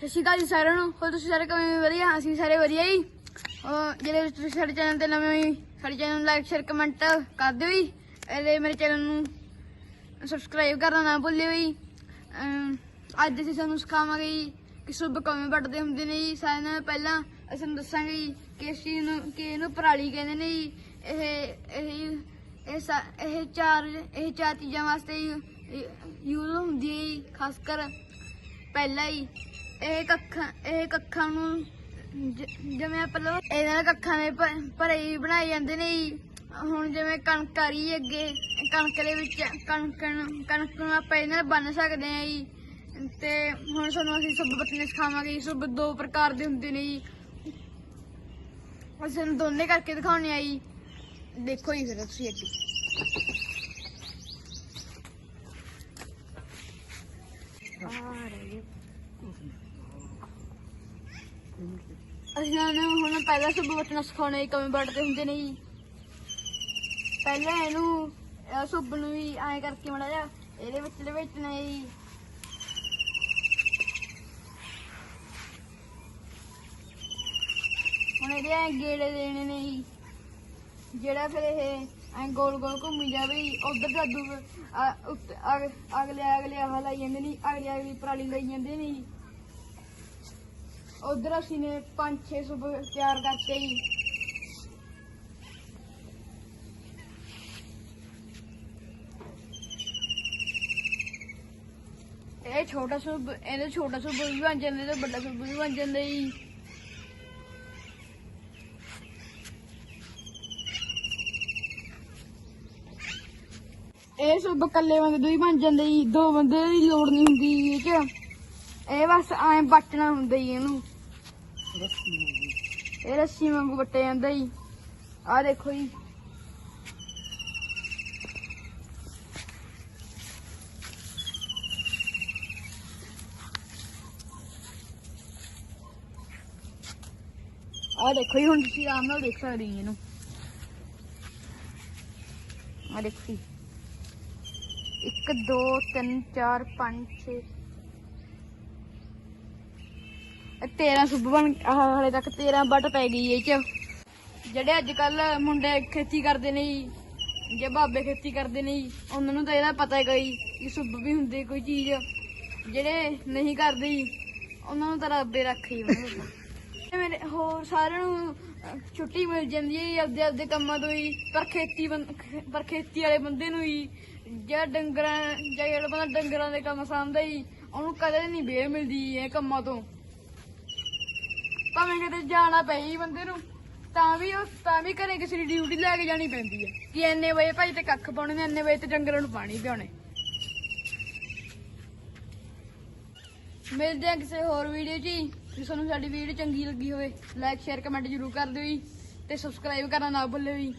ਸਤਿ ਸ਼੍ਰੀ ਅਕਾਲ ਜੀ ਸਾਰਿਆਂ ਨੂੰ। ਹੋਰ ਤੁਸੀਂ ਸਾਰੇ ਕਿਵੇਂ ਵਧੀਆ? ਅਸੀਂ ਸਾਰੇ ਵਧੀਆ ਜੀ। ਉਹ ਜਿਹੜੇ ਤੁਸੀਂ ਸਾਡੇ ਚੈਨਲ ਤੇ ਨਵੇਂ ਹੋਈ ਸਾਡੇ ਚੈਨਲ ਨੂੰ ਲਾਈਕ ਸ਼ੇਅਰ ਕਮੈਂਟ ਕਰ ਦਿਓ ਜੀ। ਇਹਦੇ ਮੇਰੇ ਚੈਨਲ ਨੂੰ ਸਬਸਕ੍ਰਾਈਬ ਕਰਨਾ ਨਾ ਭੁੱਲਿਓ ਜੀ। ਅੱਜ ਅਸੀਂ ਤੁਹਾਨੂੰ ਸਿਖਾਵਾਂਗੇ ਜੀ ਕਿ ਸੁੱਭ ਕਿਵੇਂ ਵੱਟਦੇ ਹੁੰਦੇ ਨੇ ਜੀ। ਸਾਰਿਆਂ ਨਾਲੋਂ ਪਹਿਲਾਂ ਅਸੀਂ ਤੁਹਾਨੂੰ ਦੱਸਾਂਗੇ ਜੀ ਕਿ ਇਸ ਚੀਜ਼ ਨੂੰ ਕਿ ਇਹਨੂੰ ਪਰਾਲੀ ਕਹਿੰਦੇ ਨੇ ਜੀ। ਇਹ ਇਹ ਇਹ ਸਾ- ਇਹ ਚਾਰ ਇਹ ਚਾਰ ਚੀਜ਼ਾਂ ਵਾਸਤੇ ਯੂਜ਼ ਹੁੰਦੀ ਹੈ ਜੀ ਖਾਸ ਕਰ ਪਹਿਲਾ ਹੀ ਇਹ ਕੱਖਾਂ ਇਹ ਕੱਖਾਂ ਨੂੰ ਜ- ਜਿਵੇਂ ਆਪਾਂ ਲੋ ਇਹਨਾਂ ਦੇ ਕੱਖਾਂ ਦੇ ਭ- ਭਰੇ ਹੀ ਬਣਾਏ ਜਾਂਦੇ ਨੇ ਜੀ। ਹੁਣ ਜਿਵੇਂ ਕਣਕ ਆ ਰਹੀ ਹੈ ਅੱਗੇ, ਕਣਕ ਦੇ ਵਿੱਚ, ਕਣਕ ਨੂੰ ਕਣਕ ਨੂੰ ਆਪਾਂ ਇਹਨਾਂ ਨਾਲ ਬੰਨ ਸਕਦੇ ਹਾਂ ਜੀ। ਤੇ ਹੁਣ ਸਾਨੂੰ ਅਸੀਂ ਸੁੱਬ ਬੱਤਨੇ ਸਿਖਾਵਾਂਗੇ ਜੀ ਸੁੱਬ ਦੋ ਪ੍ਰਕਾਰ ਦੇ ਹੁੰਦੇ ਨੇ ਜੀ। ਅਸੀਂ ਤੁਹਾਨੂੰ ਦੋਨੇ ਕਰਕੇ ਦਿਖਾਉਣੇ ਆ ਜੀ। ਦੇਖੋ ਜੀ ਫਿਰ ਤੁਸੀਂ ਅੱਗੇ। ਆ ਰਹੇ ਅਸੀਂ ਇਹਨਾਂ ਨੂੰ ਹੁਣ ਪਹਿਲਾਂ ਸੁੱਬ ਬਟਨਾ ਸਿਖਾਉਣੇ ਕਿਵੇਂ ਵੱਟਦੇ ਹੁੰਦੇ ਨੇ ਜੀ। ਪਹਿਲਾਂ ਇਹਨੂੰ, ਇਹ ਸੁੱਬ ਨੂੰ ਵੀ ਐਂ ਕਰਕੇ ਮੜਾ ਜਾ ਇਹਦੇ ਵਿੱਚ ਲਵੇਟਣਾ ਜੀ। ਹੁਣ ਇਹਦੇ ਐਂ ਗੇੜੇ ਦੇਣੇ ਨੇ ਜੀ। ਜਿਹੜਾ ਫਿਰ ਇਹ ਐਂ ਗੋਲ ਗੋਲ ਘੁੰਮੀ ਜਾਵੇ ਜੀ, ਉਧਰ ਜਾਦੂ ਅਗਲੇ ਅਗਲੇ ਆਹ ਲਾਈ ਜਾਂਦੇ ਨੇ ਅਗਲੇ ਅਗਲੀ ਪਰਾਲੀ ਲਾਈ ਜਾਂਦੇ ਨੇ ਉਧਰ ਅਸੀਂ ਨੇ 5-6 ਤਿਆਰ ਕਰਤੇ ਜੀ। ਇਹ ਛੋਟਾ ਸੁਬ ਇਹਦੇ ਛੋਟਾ ਸੁਬ ਵੀ ਬਣ ਜਾਂਦੇ ਤੇ ਵੱਡਾ ਸੁਬ ਵੀ ਬਣ ਜਾਂਦਾ ਜੀ। ਇਹ ਸੁਬ ਇਕੱਲੇ ਬੰਦੇ ਤੋਂ ਹੀ ਬਣ ਜਾਂਦੇ ਜੀ। ਦੋ ਬੰਦੇ ਦੀ ਲੋੜ ਨਹੀਂ ਹੁੰਦੀ ਇਹ ਚ ਇਹ ਬਸ ਐਂ ਬੱਟਣਾ ਹੁੰਦਾ ਜੀ ਇਹਨੂੰ। ਇਹ ਰੱਸੀ ਵਾਂਗੂ ਵੱਟਿਆ ਜਾਂਦਾ ਜੀ ਆਹ ਦੇਖੋ ਜੀ। ਆਹ ਦੇਖੋ ਜੀ, ਹੁਣ ਤੁਸੀਂ ਆਰਾਮ ਨਾਲ ਦੇਖ ਸਕਦੇ ਜੀ ਇਹਨੂੰ। ਆਹ ਦੇਖੋ ਜੀ। 1 2 3 4 5 6 13 ਸੁੱਬ ਬਣ ਆਹ ਹਲੇ ਤੱਕ 13 ਵੱਟ ਪੈ ਗਈ ਇਹ ਚ। ਜਿਹੜੇ ਅੱਜ ਕੱਲ ਮੁੰਡੇ ਖੇਤੀ ਕਰਦੇ ਨੇ ਜੀ, ਜੇ ਬਾਬੇ ਖੇਤੀ ਕਰਦੇ ਨੇ ਜੀ, ਉਹਨਾਂ ਨੂੰ ਤਾਂ ਇਹਦਾ ਪਤਾ ਹੈ ਕੋਈ ਕਿ ਸੁੱਬ ਵੀ ਹੁੰਦੀ ਕੋਈ ਚੀਜ਼। ਜਿਹੜੇ ਨਹੀਂ ਕਰਦੇ ਜੀ, ਉਹਨਾਂ ਨੂੰ ਤਾਂ ਰੱਬੇ ਰੱਖੀ ਉਹਨਾਂ ਮੇਰੇ ਹੋਰ ਸਾਰਿਆਂ ਨੂੰ ਛੁੱਟੀ ਮਿਲ ਜਾਂਦੀ ਹੈ ਜੀ ਆਪਦੇ ਆਪਦੇ ਕੰਮਾਂ ਤੋਂ ਹੀ ਪਰ ਖੇਤੀ ਬੰ- ਪਰ ਖੇਤੀ ਵਾਲੇ ਬੰਦੇ ਨੂੰ ਹੀ ਜਿਹੜਾ ਡੰਗਰਾਂ, ਜਾਂ ਜਿਹੜਾ ਬੰਦਾ ਡੰਗਰਾਂ ਦੇ ਕੰਮ ਸਾਂਭਦਾ ਜੀ, ਉਹਨੂੰ ਕਦੇ ਨਹੀਂ ਵੇਹ ਮਿਲਦੀ ਇਹ ਕੰਮਾਂ ਤੋਂ। ਭਾਵੇਂ ਕਿਤੇ ਜਾਣਾ ਪਏ ਬੰਦੇ ਨੂੰ, ਤਾਂ ਵੀ ਉਹ, ਤਾਂ ਵੀ ਘਰੇ ਕਿਸੇ ਦੀ ਡਿਊਟੀ ਲੈ ਕੇ ਜਾਣੀ ਪੈਂਦੀ ਹੈ ਕਿ ਇੰਨੇ ਵਜੇ ਭਾਈ ਤੇ ਕੱਖ ਪਾਉਣੇ ਨੇ, ਇੰਨੇ ਵਜੇ ਤੇ ਡੰਗਰਾਂ ਨੂੰ ਪਾਣੀ ਪਿਆਉਣੇ। ਮਿਲਦੇ ਹਾਂ ਕਿਸੇ ਹੋਰ ਵੀਡੀਓ 'ਚ ਹੀ। ਜੇ ਤੁਹਾਨੂੰ ਸਾਡੀ ਵੀਡੀਓ ਚੰਗੀ ਲੱਗੀ ਹੋਵੇ ਲਾਈਕ ਸ਼ੇਅਰ ਕਮੈਂਟ ਜ਼ਰੂਰ ਕਰ ਦਿਓ ਜੀ। ਤੇ ਸਬਸਕ੍ਰਾਈਬ ਕਰਨਾ ਨਾ ਭੁੱਲਿਓ ਜੀ।